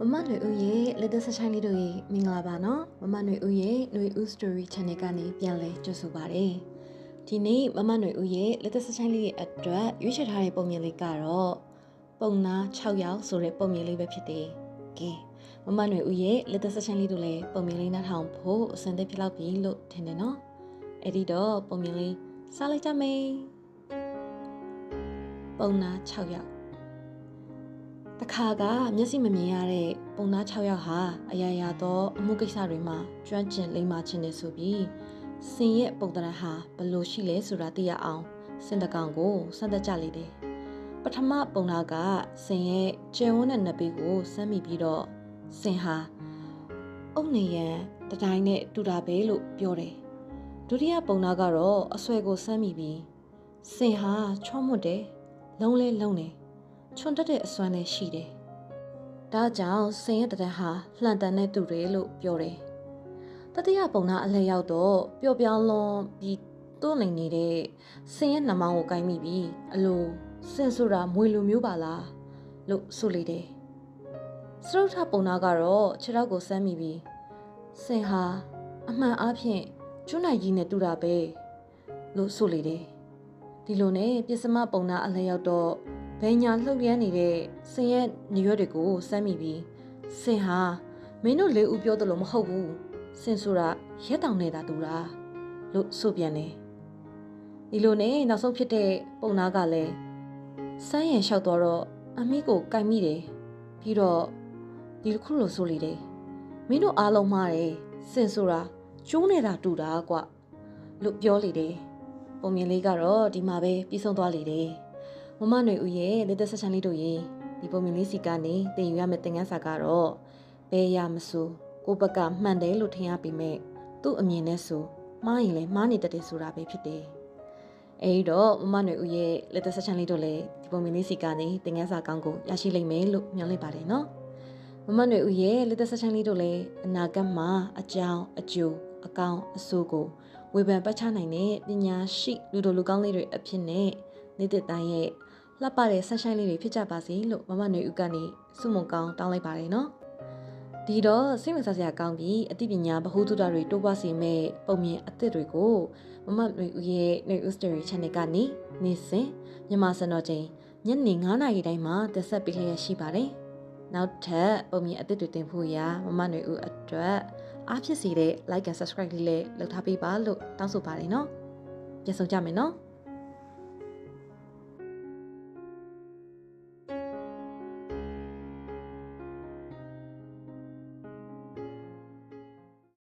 မမຫນွေဦးရဲ့လက်သက်ဆက်ဆိုင်လေးတို့ရေမင်္ဂလာပါနော်မမຫນွေဦးရဲ့ຫນွေဦး story channel ကနေပြန်လဲကြိုဆိုပါရစေဒီနေ့မမຫນွေဦးရဲ့လက်သက်ဆက်ဆိုင်လေးရဲ့အတွက်ရွေးချယ်ထားတဲ့ပုံမြင်လေးကတော့ပုံနာ6ယောက်ဆိုတဲ့ပုံမြင်လေးပဲဖြစ်တယ်ကဲမမຫນွေဦးရဲ့လက်သက်ဆက်ဆိုင်လေးတို့လည်းပုံမြင်လေးနှာထောင်ဖို့အစံသက်ဖြစ်လောက်ပြီလို့ထင်တယ်နော်အဲ့ဒီတော့ပုံမြင်လေးစားလိုက်ကြမယ်ပုံနာ6ယောက် တခါကမျက်စိမမြင်ရတဲ့ပုံသား6ယောက်ဟာအရာရာသောအမှုကိစ္စတွေမှာကျွမ်းကျင်လိမ္မာခြင်းနေဆိုပြီးစင်ရဲ့ပုံသဏ္ဍာန်ဟာဘယ်လိုရှိလဲဆိုတာသိရအောင်စင်တကောင်ကိုစမ်းသပ်ကြလေတယ်ပထမပုံသားကစင်ရဲ့ကျယ်ဝန်းတဲ့နဘေးကိုစမ်းမိပြီးတော့စင်ဟာအုတ်နေရန်တတိုင်းနဲ့တူတာပဲလို့ပြောတယ်ဒုတိယပုံသားကတော့အဆွဲကိုစမ်းမိပြီးစင်ဟာချောမွတ်တယ်လုံးလဲလုံးတယ် ချွန်တက်တဲ့အစွမ်းလည်းရှိတယ်။ဒါကြောင့်စင်ရဲ့တတန်းဟာလှန်တန်တဲ့သူတွေလို့ပြောတယ်။တတိယပုံနာအလဲရောက်တော့ပျော့ပြောင်းလွန်ပြီးတွန်းနေနေတဲ့စင်ရဲ့နှမောင်းကိုကိုင်းမိပြီးအလိုစင်ဆိုတာမွေလူမျိုးပါလားလို့ဆိုလေတယ်။စရုထပုံနာကတော့ခြေထောက်ကိုစမ်းမိပြီးစင်ဟာအမှန်အားဖြင့်ကျွန်းနိုင်ကြီးနဲ့တူတာပဲလို့ဆိုလေတယ်။ဒီလိုနဲ့ပြစ္စမပုံနာအလဲရောက်တော့ ဘယ်ညာလှုပ်ရမ်းနေတဲ့စင်ရဲ့ညရွက်တွေကိုစမ်းမိပြီးစင်ဟာမင်းတို့လေးဦးပြောသလိုမဟုတ်ဘူးစင်ဆိုတာရက်တောင်နေတာတူတာလို့ဆိုပြန်တယ်ဒီလိုနဲ့နောက်ဆုံးဖြစ်တဲ့ပုံနာကလည်းစမ်းရန်လျှောက်တော့တော့အမိကိုကြိုက်မိတယ်ပြီးတော့ဒီတစ်ခုလို့ဆိုလေတယ်မင်းတို့အားလုံးမှားတယ်စင်ဆိုတာကျိုးနေတာတူတာကွလို့ပြောလေတယ်ပုံမြင်လေးကတော့ဒီမှာပဲပြီးဆုံးသွားလေတယ် မမຫນွေဦးရဲ့လက်သက်ဆက်ဆန်းလေးတို့ရေဒီပုံမြင်လေးစီကနေတင်ယူရမယ့်သင်ခန်းစာကတော့ဘယ်ရမဆိုကိုယ့်ဘက်ကမှန်တယ်လို့ထင်ရပေမဲ့သူ့အမြင်နဲ့ဆိုမှားရင်လည်းမှားနေတတ်တယ်ဆိုတာပဲဖြစ်တယ်။အဲဒီတော့မမຫນွေဦးရဲ့လက်သက်ဆက်ဆန်းလေးတို့လည်းဒီပုံမြင်လေးစီကနေသင်ခန်းစာကောင်းကိုရရှိလိမ့်မယ်လို့မျှော်လင့်ပါတယ်နော်။မမຫນွေဦးရဲ့လက်သက်ဆက်ဆန်းလေးတို့လည်းအနာဂတ်မှာအကြောင်းအကျိုးအကောင်းအဆိုးကိုဝေဖန်ပတ်ချနိုင်တဲ့ပညာရှိလူတို့လူကောင်းလေးတွေအဖြစ်နဲ့နေတဲ့တိုင်းရဲ့ လှပတဲ့ဆက်ဆိုင်လေးတွေဖြစ်ကြပါစေလို့မမနေဦးကနေစုမုံကောင်းတောင်းလိုက်ပါတယ်နော်ဒီတော့စိတ်ဝင်စားစရာကောင်းပြီးအသိပညာဗဟုသုတတွေတိုးပွားစေမဲ့ပုံမြင်အသစ်တွေကိုမမနေဦးရဲ့နေဦးစတိုရီ channel ကနေနေ့စဉ်မြန်မာစံတော်ချိန်ညနေ9:00နာရီတိုင်းမှာတက်ဆက်ပေးလျက်ရှိပါတယ်နောက်ထပ်ပုံမြင်အသစ်တွေတင်ဖို့ရာမမနေဦးအတွက်အားဖြစ်စေတဲ့ like and subscribe လေးလည်းလုပ်ထားပေးပါလို့တောင်းဆိုပါတယ်နော်ပြန်ဆောင်ကြမယ်နော်